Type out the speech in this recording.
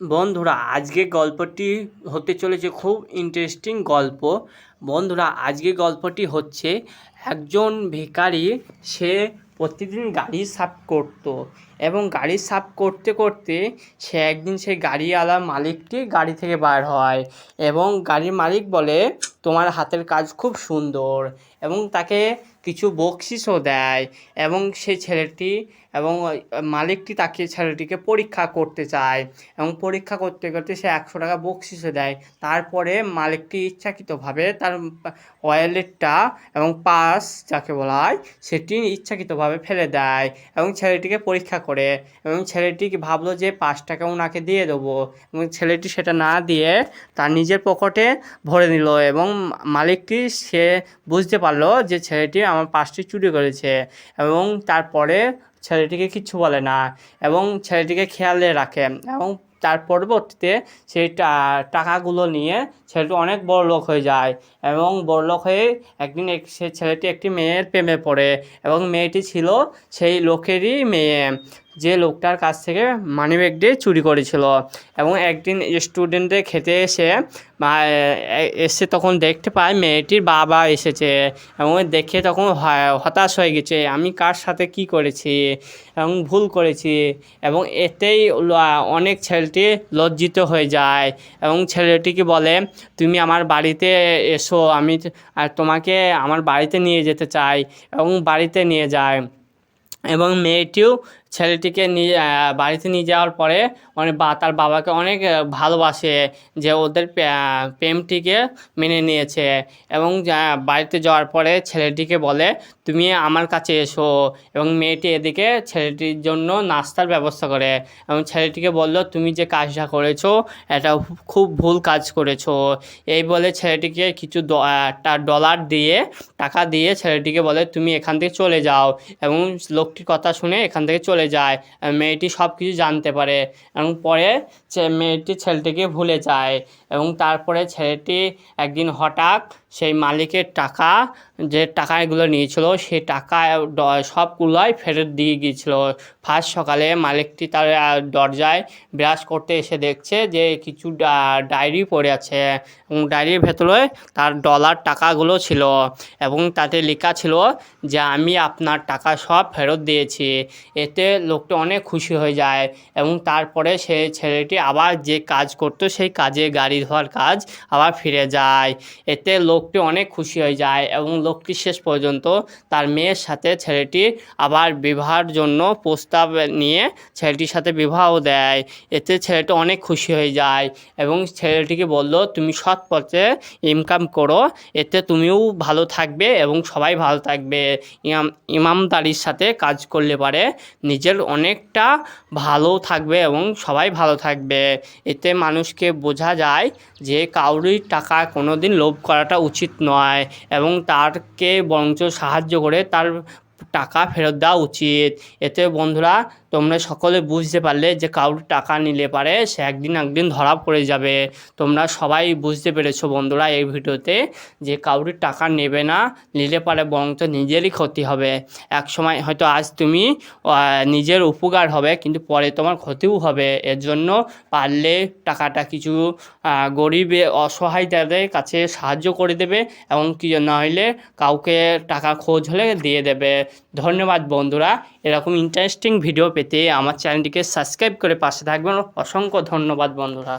বন্ধুরা, আজকে গল্পটি হতে চলেছে খুব ইন্টারেস্টিং গল্প। বন্ধুরা, আজকে গল্পটি হচ্ছে, একজন ভিকারি সে প্রতিদিন গাড়ি সাফ করত এবং গাড়ি সাফ করতে করতে সে একদিন সেই গাড়িওয়ালা মালিকটি গাড়ি থেকে বার হয় এবং গাড়ির মালিক বলে তোমার হাতের কাজ খুব সুন্দর এবং তাকে কিছু বকশিসও দেয় এবং সেই ছেলেটি এবং মালিকটি তাকে ছেলেটিকে পরীক্ষা করতে চায় এবং পরীক্ষা করতে করতে সে একশো টাকা বকশিসও দেয়। তারপরে মালিকটি ইচ্ছাকৃতভাবে তার ওয়ালেটটা এবং পাস যাকে বলা হয়, সেটি ইচ্ছাকৃতভাবে ফেলে দেয় এবং ছেলেটিকে পরীক্ষা করে এবং ছেলেটি ভাবলো যে পাঁচ টাকা ওনাকে দিয়ে দেবো এবং ছেলেটি সেটা না দিয়ে তার নিজের পকেটে ভরে নিল এবং মালিকটি সে বুঝতে পারল যে ছেলেটি আমার পাসটি চুরি করেছে এবং তারপরে ছেলেটিকে কিচ্ছু বলে না এবং ছেলেটিকে খেয়ালে রাখে এবং তার পরবর্তীতে সেই টাকাগুলো নিয়ে ছেলেটি অনেক বড় লোক হয়ে যায় এবং বড় লোক হয়ে একদিন এক- সে ছেলেটি একটি মেয়ের প্রেমে পড়ে এবং মেয়েটি ছিল সেই লোকেরই মেয়ে। যে লোকটার কাছ থেকে মানি ব্যাগটি চুরি করেছিল। এবং একদিন স্টুডেন্টদের খেতে এসে এসে তখন দেখতে পায় মেয়েটির বাবা এসেছে। এবং দেখে তখন হতাশ হয়ে গেছে, আমি কার সাথে কি করেছি? এবং ভুল করেছি। এবং এতেই অনেক ছেলেটি লজ্জিত হয়ে যায়। এবং ছেলেটিকে বলে, তুমি আমার বাড়িতে এসো, আমি তোমাকে আমার বাড়িতে নিয়ে যেতে চাই। এবং বাড়িতে নিয়ে যায়। এবং মেয়েটিও ছেলেটিকে নিয়ে বাড়িতে নিয়ে যাওয়ার পরে অনেক বা, তার বাবাকে অনেক ভালোবাসে যে ওদের প্রেমটিকে মেনে নিয়েছে এবং বাড়িতে যাওয়ার পরে ছেলেটিকে বলে, তুমি আমার কাছে এসো। এবং মেয়েটি এদিকে ছেলেটির জন্য নাস্তার ব্যবস্থা করে এবং ছেলেটিকে বলল, তুমি যে কাজটা করেছ, এটা খুব ভুল কাজ করেছ। এই বলে ছেলেটিকে কিছু ডলার দিয়ে, টাকা দিয়ে ছেলেটিকে বলে, তুমি এখান থেকে চলে যাও। এবং লোকটির কথা শুনে এখান থেকে চলে যায় মেয়েটি সব কিছু জানতে পারে এবং পরে মেয়েটি ছেলেটিকে ভুলে যায় এবং তারপরে ছেলেটি একদিন হঠাৎ সেই মালিকের টাকা, যে টাকাগুলো নিয়েছিল, সেই টাকা সবগুলোই ফেরত দিয়ে গিয়েছিল। ফার্স্ট সকালে মালিকটি তার দরজায় ব্রাশ করতে এসে দেখছে যে কিছু ডায়েরি পড়ে আছে এবং ডায়েরির ভেতরে তার ডলার টাকাগুলো ছিল এবং তাতে লেখা ছিল যে আমি আপনার টাকা সব ফেরত দিয়েছি। এতে লোকটা অনেক খুশি হয়ে যায় এবং তারপরে সে ছেলেটি আবার যে কাজ করতো সেই কাজে গাড়ি ধোয়ার কাজ আবার ফিরে যায়। এতে লোকটি অনেক খুশি হয়ে যায় এবং লোকটি শেষ পর্যন্ত তার মেয়ের সাথে ছেলেটি আবার বিবাহের জন্য প্রস্তাব নিয়ে ছেলেটির সাথে বিবাহ দেয়। এতে ছেলেটি অনেক খুশি হয়ে যায় এবং ছেলেটিকে বলল, তুমি সৎ পথে ইনকাম করো, এতে তুমিও ভালো থাকবে এবং সবাই ভালো থাকবে। ইমাম, ইমামদারির সাথে কাজ করলে পারে নিজের অনেকটা ভালো থাকবে এবং সবাই ভালো থাকবে। এতে মানুষকে বোঝা যায় যে কাউরির টাকা কোনো দিন লোভ করাটা উচিত নয় এবং তারকে বরঞ্চ সাহায্য করে তার টাকা ফেরত দেওয়া উচিত। এতে বন্ধুরা, তোমরা সকলে বুঝতে পারলে যে কারোর টাকা নিলে পারে সে একদিন একদিন ধরা পড়ে যাবে। তোমরা সবাই বুঝতে পেরেছ বন্ধুরা এই ভিডিওতে যে কাউরির টাকা নেবে না, নিলে পারে বরঞ্চ নিজেরই ক্ষতি হবে। এক সময় হয়তো আজ তুমি নিজের উপকার হবে কিন্তু পরে তোমার ক্ষতিও হবে। এর জন্য পারলে টাকাটা কিছু গরিবে অসহায়তাদের কাছে সাহায্য করে দেবে এবং কি নইলে কাউকে টাকা খোঁজ হলে দিয়ে দেবে। ধন্যবাদ বন্ধুরা। এরকম ইন্টারেস্টিং ভিডিও পেতে আমার চ্যানেলটিকে সাবস্ক্রাইব করে পাশে থাকবেন। অসংখ্য ধন্যবাদ বন্ধুরা।